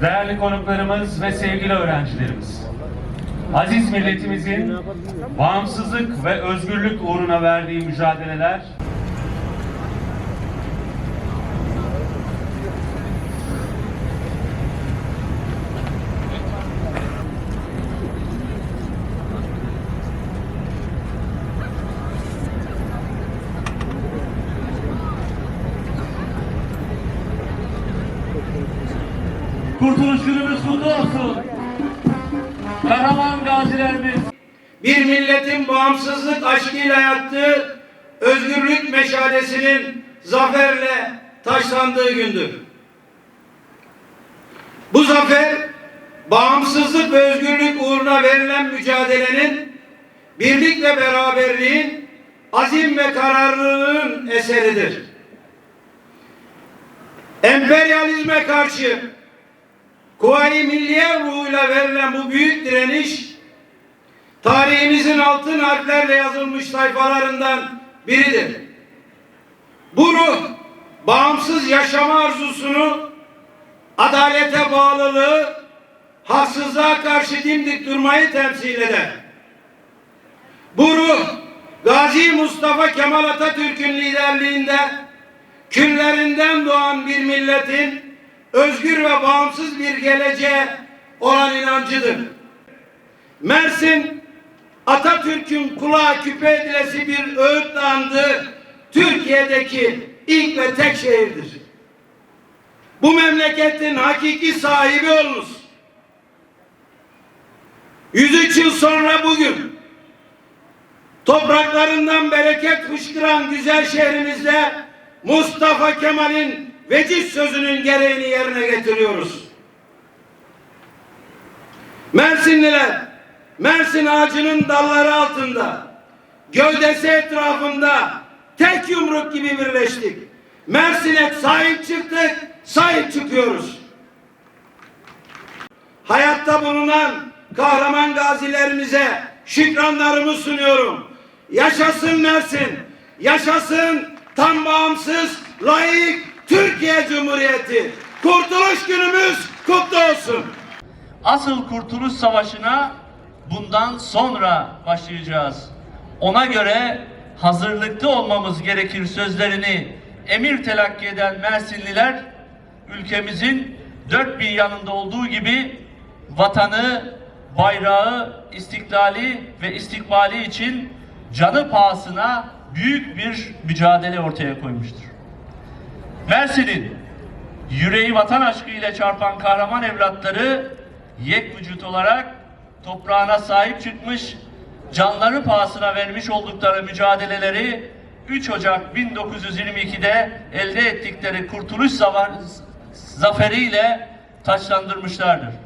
değerli konuklarımız ve sevgili öğrencilerimiz. Aziz milletimizin bağımsızlık ve özgürlük uğruna verdiği mücadeleler Kurtuluş günümüz kutlu olsun. Kahraman gazilerimiz bir milletin bağımsızlık aşkıyla yattığı özgürlük meşalesinin zaferle taşlandığı gündür. Bu zafer bağımsızlık ve özgürlük uğruna verilen mücadelenin birlik ve beraberliğin azim ve kararlılığın eseridir. Emperyalizme karşı Kuvayi Milliye ruhuyla verilen bu büyük direniş tarihimizin altın harflerle yazılmış sayfalarından biridir. Bu ruh bağımsız yaşama arzusunu, adalete bağlılığı, haksızlığa karşı dimdik durmayı temsil eder. Bu ruh Gazi Mustafa Kemal Atatürk'ün liderliğinde küllerinden doğan bir milletin özgür ve bağımsız bir geleceğe olan inancıdır. Mersin Atatürk'ün kulağa küpe edilesi bir öğüt andı Türkiye'deki ilk ve tek şehirdir. Bu memleketin hakiki sahibi olunuz. 103 yıl sonra bugün topraklarından bereket fışkıran güzel şehrimizde Mustafa Kemal'in veciz sözünün gereğini yerine getiriyoruz. Mersinliler Mersin ağacının dalları altında gövdesi etrafında tek yumruk gibi birleştik. Mersin'e sahip çıktık, sahip çıkıyoruz. Hayatta bulunan kahraman gazilerimize şükranlarımı sunuyorum. Yaşasın Mersin, yaşasın tam bağımsız, layık Türkiye Cumhuriyeti. Kurtuluş günümüz kutlu olsun. Asıl Kurtuluş Savaşı'na bundan sonra başlayacağız. Ona göre hazırlıklı olmamız gerekir sözlerini emir telakki eden Mersinliler ülkemizin dört bir yanında olduğu gibi vatanı, bayrağı, istiklali ve istikbali için canı pahasına büyük bir mücadele ortaya koymuştur. Mersin'in yüreği vatan aşkı ile çarpan kahraman evlatları yek vücut olarak toprağına sahip çıkmış, canları pahasına vermiş oldukları mücadeleleri 3 Ocak 1922'de elde ettikleri kurtuluş zaferiyle taçlandırmışlardır.